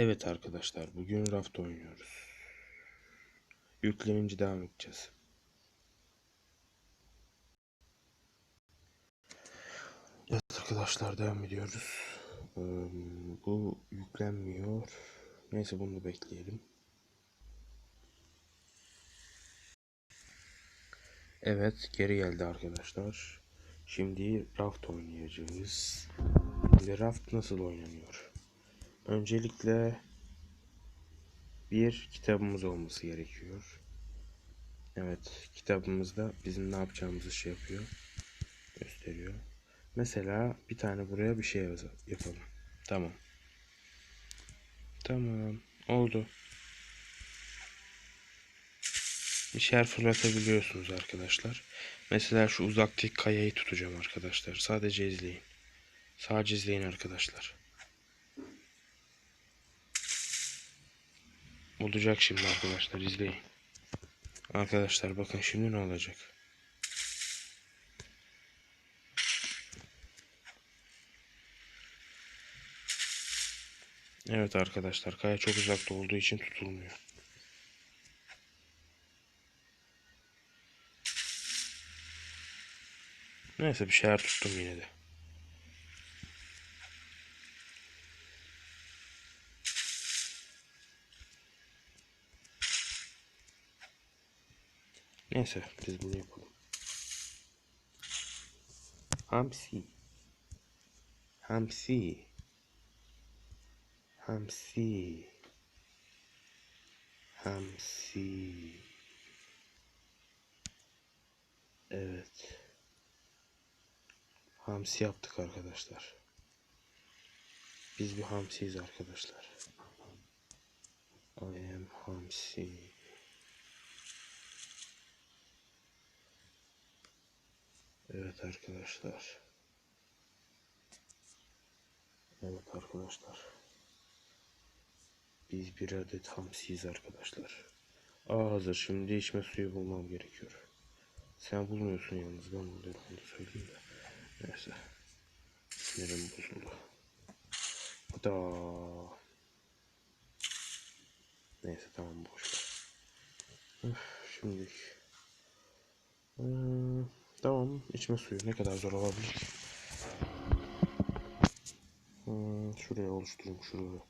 Evet arkadaşlar bugün raft oynuyoruz. Yüklenince devam edeceğiz. Evet arkadaşlar devam ediyoruz. Bu yüklenmiyor. Neyse bunu da bekleyelim. Evet geri geldi arkadaşlar. Şimdi raft oynayacağız. Şimdi raft nasıl oynanıyor? Öncelikle bir kitabımız olması gerekiyor. Evet, kitabımızda bizim ne yapacağımızı şey yapıyor, gösteriyor. Mesela bir tane buraya bir şey yapalım. Tamam. Tamam, oldu. Bir şeyler fırlatabiliyorsunuz arkadaşlar. Mesela şu uzaktaki kayayı tutacağım arkadaşlar. Sadece izleyin. Sadece izleyin arkadaşlar. Olacak şimdi arkadaşlar izleyin. Arkadaşlar bakın şimdi ne olacak. Evet arkadaşlar kaya çok uzakta olduğu için tutulmuyor. Neyse bir şeyler tuttum yine de. Neyse biz bunu yapalım. Hamsi. Hamsi. Hamsi. Hamsi. Evet. Hamsi yaptık arkadaşlar. Biz bir hamsiyiz arkadaşlar. I am hamsi. Evet arkadaşlar. Evet arkadaşlar. Biz bir adet hamsiyiz arkadaşlar. Aa hazır. Şimdi içme suyu bulmam gerekiyor. Sen bulmuyorsun yalnız. Ben buluyorum. Onu söyleyeyim de. Neyse. Sinirim bozuldu. Da. Neyse tamam boş ver. Şimdi. Hmm, içme suyu ne kadar zor olabilir? Hmm, şuraya oluşturayım şuraya.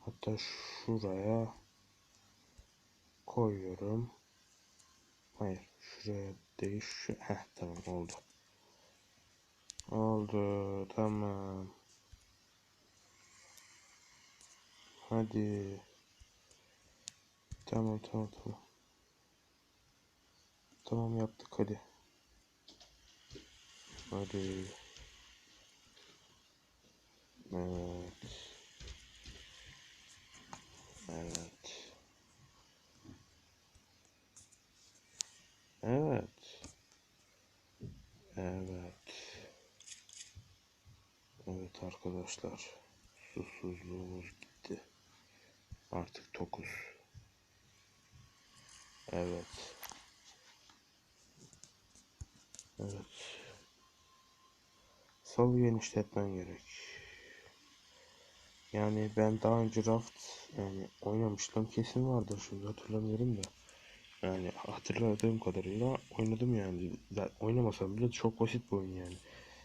Hatta şuraya koyuyorum. Hayır şuraya değil şu. Heh tamam oldu. Oldu tamam. Hadi. Tamam tamam tamam. Tamam yaptık hadi. Hadi. Evet. Evet. Evet. Evet. Evet arkadaşlar. Susuzluğumuz gitti. Artık tokuz. Evet. Evet. Salı genişletmen gerek. Yani ben daha önce raft yani oynamıştım kesin vardır şimdi hatırlamıyorum da. Yani hatırladığım kadarıyla oynadım yani. Oynamasam bile çok basit bir oyun yani.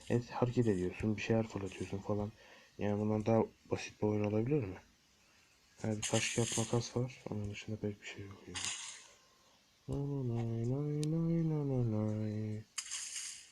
Evet hareket ediyorsun bir şeyler fırlatıyorsun falan. Yani bundan daha basit bir oyun olabilir mi? Yani bir taş kağıt makas var. Onun dışında pek bir şey yok yani.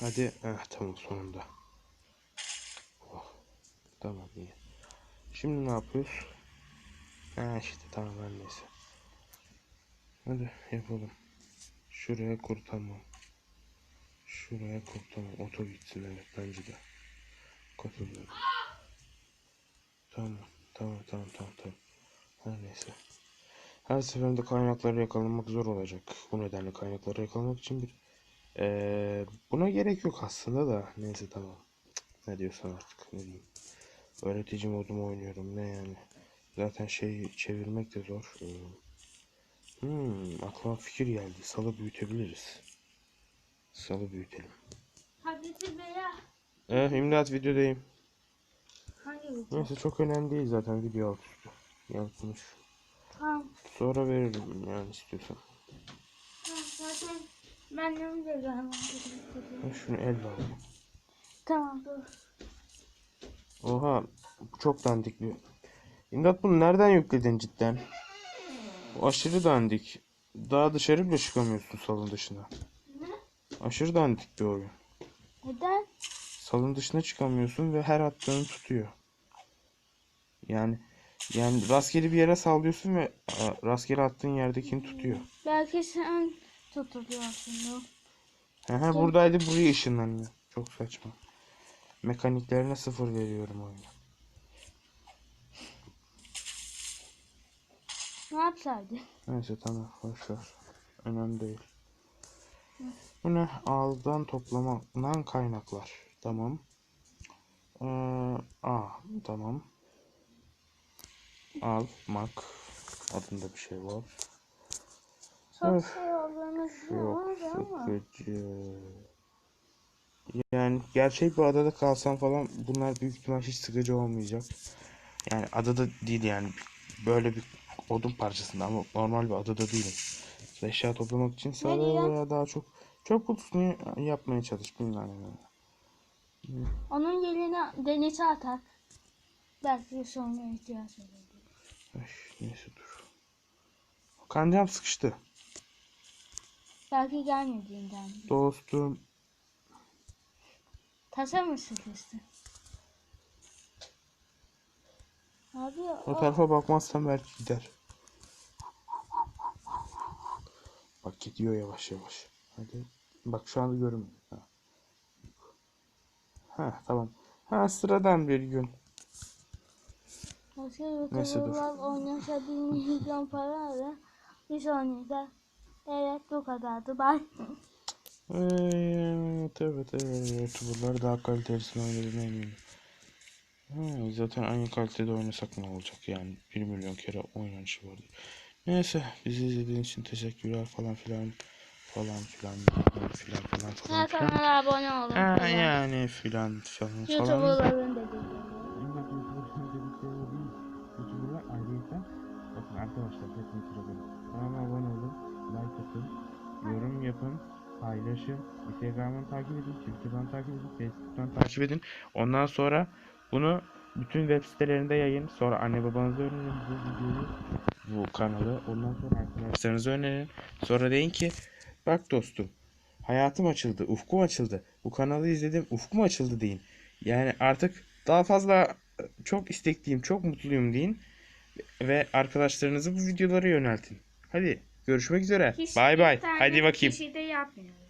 Hadi, eh, tamam sonunda. Oh, tamam iyi. Şimdi ne yapıyoruz? Ha işte tamam her neyse. Hadi yapalım. Şuraya kur tamam. Şuraya kur tamam. Oto gitsin evet bence de. Katılıyorum. Tamam tamam tamam tamam tamam. Her neyse. Her seferinde kaynakları yakalamak zor olacak. Bu nedenle kaynakları yakalamak için bir eee, buna gerek yok aslında da. Neyse tamam. Ne diyorsan artık ne diyeyim. Öğretici modumu oynuyorum ne yani. Zaten şey çevirmek de zor. Ee, Hmm, aklıma fikir geldi. Salı büyütebiliriz. Salı büyütelim. Tableti veya Eh imdat videodayım. hangi video? Neyse çok önemli değil zaten video alt üstü. Konuş. Tamam. Sonra veririm yani istiyorsan. tamam. Zaten ben de Ben şunu elle alayım. Tamam dur. Oha bu çok dandik bir. İmdat bunu nereden yükledin cidden? Bu aşırı dandik. Daha dışarı bile çıkamıyorsun salon dışına. Ne? Aşırı dandik bir oyun. Neden? Salon dışına çıkamıyorsun ve her attığını tutuyor. Yani yani rastgele bir yere sallıyorsun ve rastgele attığın yerdekini tutuyor. Belki sen tutuluyorsun. Aha, buradaydı buraya ışınlanıyor. Çok saçma. Mekaniklerine sıfır veriyorum oyuna. Ne yapsaydı? Neyse tamam boş ver. Önemli değil. Bu ne? Ağızdan toplamadan kaynaklar. Tamam. Ee, A tamam. Almak adında bir şey var. Çok Öf. Ama. sıkıcı. Yani gerçek bir adada kalsam falan bunlar büyük ihtimal hiç sıkıcı olmayacak. Yani adada değil yani böyle bir odun parçasında ama normal bir adada değilim. Eşya toplamak için sadece daha çok çok kutusunu yapmaya çalış bilmem ne. Onun yerine denize atar. Belki sonra ihtiyaç olur. Ay, neyse dur. Kancam sıkıştı. Belki gelmediğinden. Dostum Tasa mı sıkıştı? Abi o o, tarafa bakmazsam belki gider. Bak gidiyor yavaş yavaş. Hadi. Bak şu anda görünmüyor. Ha. Ha tamam. Ha sıradan bir gün. başka Neyse, dur. Bir milyon para alır. Biz oynayacağız. Evet bu kadardı. Bye. Evet evet evet. Bunlar daha kalitelisini oynadığına eminim. Ha, zaten aynı kalitede oynasak ne olacak yani 1 milyon kere oynanışı vardı. Neyse bizi izlediğiniz için teşekkürler falan filan falan filan falan filan falan filan. kanala abone olun. Ha, falan. yani filan falan falan. YouTuber'ların dedikleri. Bak YouTuber'ın dedikleri değil. YouTuber'lar ayrıyeten bakın arkadaşlar sırada. Kanalıma abone olun, like atın, yorum yapın, paylaşın, Instagram'dan takip edin, Twitter'dan takip edin, Facebook'tan takip edin. Ondan sonra bunu bütün web sitelerinde yayın. Sonra anne babanıza önerin bu videoyu, bu kanalı. Ondan sonra arkadaşlarınıza önerin. Sonra deyin ki bak dostum hayatım açıldı, ufkum açıldı. Bu kanalı izledim, ufkum açıldı deyin. Yani artık daha fazla e, çok istekliyim, çok mutluyum deyin. Ve arkadaşlarınızı bu videolara yöneltin. Hadi görüşmek üzere. Hiç Bay bay. bir Hadi bakayım. Kişi de yapmıyoruz.